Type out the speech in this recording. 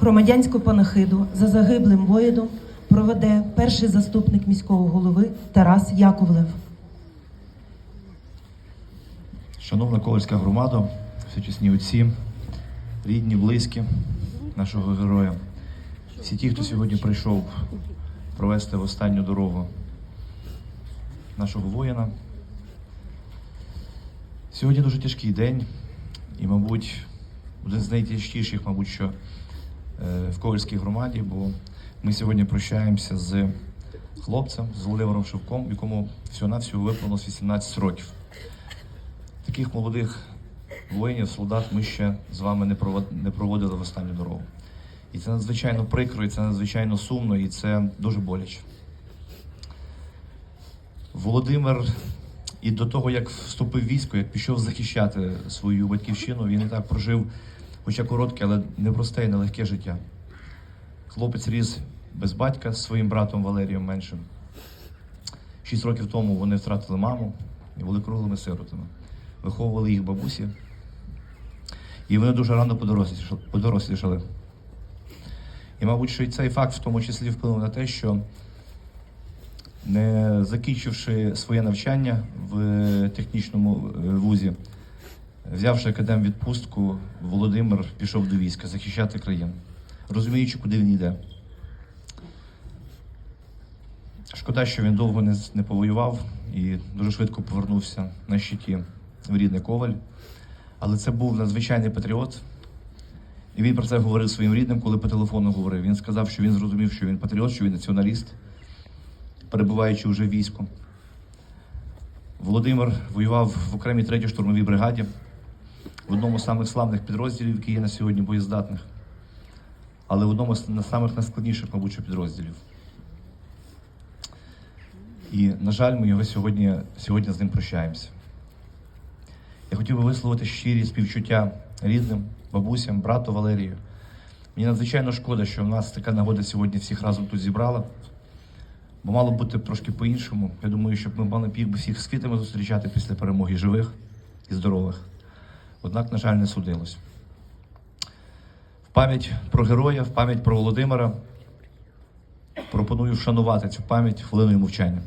Громадянську панахиду за загиблим воїном проведе перший заступник міського голови Тарас Яковлев. Шановна Ковальська громада, всечесні отці, рідні, близькі нашого героя, всі ті, хто сьогодні прийшов провести в останню дорогу нашого воїна. Сьогодні дуже тяжкий день і, мабуть, один з найтяжкіших, мабуть, що е, в Ковальській громаді, бо ми сьогодні прощаємося з хлопцем, з Володимиром Шевком, якому всього-навсього виповнилось 18 років. Таких молодих воїнів, солдат ми ще з вами не проводили в останню дорогу. І це надзвичайно прикро, і це надзвичайно сумно, і це дуже боляче. Володимир і до того, як вступив в військо, як пішов захищати свою батьківщину, він і так прожив, хоча коротке, але непросте і нелегке життя. Хлопець ріс без батька з своїм братом Валерієм меншим. Шість років тому вони втратили маму і були круглими сиротами. Виховували їх бабусі. І вони дуже рано подорослішали-. І, мабуть, що і цей факт в тому числі вплинув на те, що не закінчивши своє навчання в технічному е, вузі, взявши академ відпустку, Володимир пішов до війська захищати країну, розуміючи, куди він йде. Шкода, що він довго не, не повоював і дуже швидко повернувся на щиті в рідний Коваль. Але це був надзвичайний патріот. І він про це говорив своїм рідним, коли по телефону говорив. Він сказав, що він зрозумів, що він патріот, що він націоналіст, перебуваючи вже в війську. Володимир воював в окремій третій штурмовій бригаді, в одному з самих славних підрозділів, які є на сьогодні боєздатних, але в одному з самих найскладніших, мабуть, підрозділів. І, на жаль, ми його сьогодні, сьогодні з ним прощаємося. Я хотів би висловити щирі співчуття рідним, бабусям, брату Валерію. Мені надзвичайно шкода, що в нас така нагода сьогодні всіх разом тут зібрала. Бо мало бути трошки по-іншому. Я думаю, щоб ми мали б всіх з квітами зустрічати після перемоги живих і здорових. Однак, на жаль, не судилось. В пам'ять про героя, в пам'ять про Володимира пропоную вшанувати цю пам'ять хвилиною мовчання.